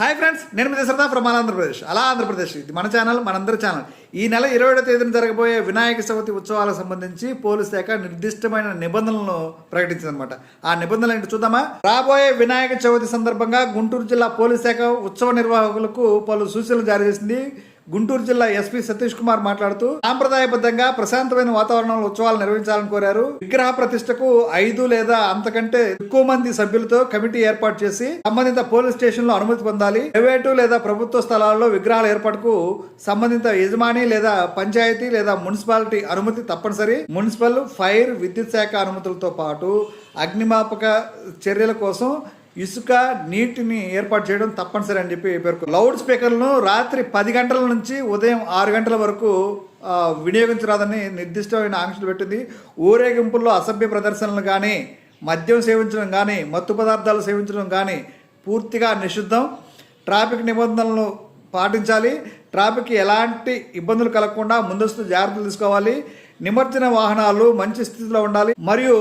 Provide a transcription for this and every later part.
Hi friends నేను మీ Dasharatha from Andhra Pradesh అలా ఆంధ్రప్రదేశ్. ఇది మన ఛానల్ మనందరి ఛానల్. ఈ నెల ఇరవై ఏడో తేదీన జరగబోయే వినాయక చవితి ఉత్సవాలకు సంబంధించి పోలీస్ శాఖ నిర్దిష్టమైన నిబంధనలను ప్రకటించిందనమాట ఆ నిబంధనలు ఏంటి చూద్దామా? రాబోయే వినాయక చవితి సందర్భంగా గుంటూరు జిల్లా పోలీస్ శాఖ ఉత్సవ నిర్వాహకులకు పలు సూచనలు జారీ చేసింది. గుంటూరు జిల్లా ఎస్పీ సతీష్ కుమార్ మాట్లాడుతూ సాంప్రదాయబద్ధంగా ప్రశాంతమైన వాతావరణంలో ఉత్సవాలు నిర్వహించాలని కోరారు. విగ్రహ ప్రతిష్టకు ఐదు లేదా అంతకంటే ఎక్కువ మంది సభ్యులతో కమిటీ ఏర్పాటు చేసి సంబంధిత పోలీస్ స్టేషన్లో అనుమతి పొందాలి. ప్రైవేటు లేదా ప్రభుత్వ స్థలాల్లో విగ్రహాల ఏర్పాటుకు సంబంధిత యజమాని లేదా పంచాయతీ లేదా మున్సిపాలిటీ అనుమతి తప్పనిసరి. మున్సిపల్ ఫైర్ విద్యుత్ శాఖ అనుమతులతో పాటు అగ్నిమాపక చర్యల కోసం ఇసుక నీటిని ఏర్పాటు చేయడం తప్పనిసరి అని చెప్పి పేర్కొన్నారు లౌడ్ స్పీకర్లను రాత్రి పది గంటల నుంచి ఉదయం ఆరు గంటల వరకు వినియోగించరాదని నిర్దిష్టమైన ఆంక్షలు పెట్టింది. ఊరేగింపుల్లో అసభ్య ప్రదర్శనలు కానీ మద్యం సేవించడం కానీ మత్తు పదార్థాలు సేవించడం కానీ పూర్తిగా నిషిద్ధం. ట్రాఫిక్ నిబంధనలను పాటించాలి. ట్రాఫిక్ ఎలాంటి ఇబ్బందులు కలగకుండా ముందస్తు జాగ్రత్తలు తీసుకోవాలి. నిమజ్జన వాహనాలు మంచి స్థితిలో ఉండాలి. మరియు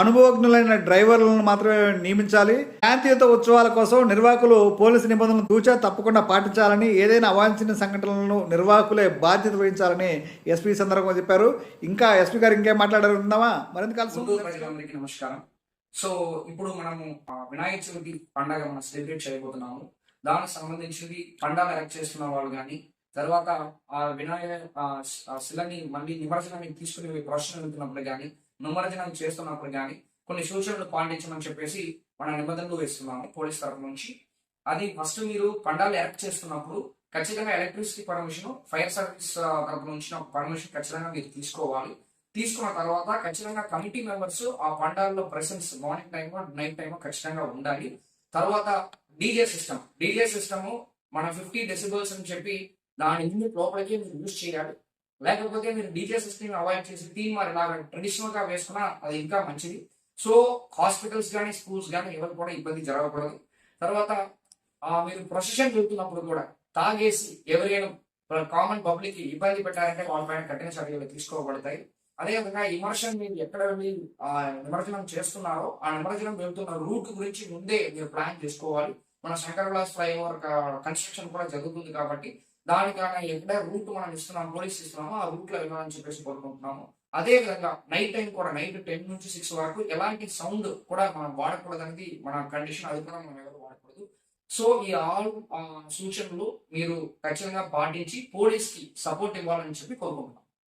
అనుభవజ్ఞులైన డ్రైవర్లను మాత్రమే నియమించాలి. శాంతియుత ఉత్సవాల కోసం నిర్వాహకులు పోలీసు నిబంధనలు తూచా తప్పకుండా పాటించాలని ఏదైనా అవాంఛనీయ సంఘటనలను నిర్వాహకులే బాధ్యత వహించాలని ఎస్పీ సందర్భంగా చెప్పారు. ఇంకా ఎస్పీ గారు ఇంకేం మాట్లాడారు ఉందామా మరింత కలిసి నమస్కారం. సో ఇప్పుడు మనము వినాయక చవితి పండగ మనం సెలబ్రేట్ చేయబోతున్నాము. దానికి సంబంధించింది పండగ ఎలక్ట్ చేస్తున్న వాళ్ళు కానీ తర్వాత ఆ వినాయక ఆ, శిలని మళ్ళీ నిమజ్జనానికి తీసుకుని ప్రశ్న వెళ్తున్నప్పుడు కానీ నిమజ్జనం చేస్తున్నప్పుడు కానీ కొన్ని సూచనలు పాటించమని చెప్పేసి మన నిబంధనలు వేస్తున్నాము పోలీస్ తరఫు నుంచి. అది ఫస్ట్ మీరు పండాలు ఎలక్ట్ చేస్తున్నప్పుడు ఖచ్చితంగా ఎలక్ట్రిసిటీ పర్మిషన్ ఫైర్ సర్వీస్ తరఫు నుంచి పర్మిషన్ ఖచ్చితంగా మీరు తీసుకోవాలి. తీసుకున్న తర్వాత ఖచ్చితంగా కమిటీ మెంబర్స్ ఆ పండాల్లో presence morning time night time ఖచ్చితంగా ఉండాలి. తర్వాత డీజే సిస్టమ్ డీజే సిస్టమ్ మన ఫిఫ్టీ డెసిబల్స్ అని చెప్పి దాని లిమిట్ లోపలికి మీరు యూజ్ చేయాలి. లేకపోతే మీరు డీజే సిస్టమ్ అవాయిడ్ చేసి థీమ్ మరి ఇలాగ ట్రెడిషనల్గా వేసుకున్నా అది ఇంకా మంచిది. సో హాస్పిటల్స్ కానీ స్కూల్స్ కానీ ఎవరు కూడా ఇబ్బంది జరగకూడదు. తర్వాత మీరు ప్రొసెషన్ వెళ్తున్నప్పుడు కూడా తాగేసి ఎవరైనా కామన్ పబ్లిక్ ఇబ్బంది పెట్టారంటే వాళ్ళపైన కఠిన చర్యలు తీసుకోబడతాయి. అదేవిధంగా ఇమర్షన్ మీరు ఎక్కడ మీరు నిమజ్జనం చేస్తున్నారో ఆ నిమజ్జనం వెళ్తున్న రూట్ గురించి ముందే మీరు ప్లాన్ చేసుకోవాలి. మన శంకర్ విలాస్ ఫ్లైఓవర్ కన్స్ట్రక్షన్ కూడా జరుగుతుంది కాబట్టి దానికన్నా ఎక్కడ రూట్ మనం ఇస్తున్నాం పోలీస్ ఇస్తున్నామో ఆ రూట్లో వెళ్ళాలని చెప్పేసి కోరుకుంటున్నాము. అదే విధంగా నైట్ టైం కూడా నైట్ టెన్ నుంచి సిక్స్ వరకు ఎలాంటి సౌండ్ కూడా మనం వాడకూడదు అనేది మన కండిషన్ అది కూడా మనం ఎవరు వాడకూడదు. సో ఈ ఆల్ సూచనలు మీరు ఖచ్చితంగా పాటించి పోలీస్కి సపోర్ట్ ఇవ్వాలని చెప్పి కోరుకుంటున్నాం.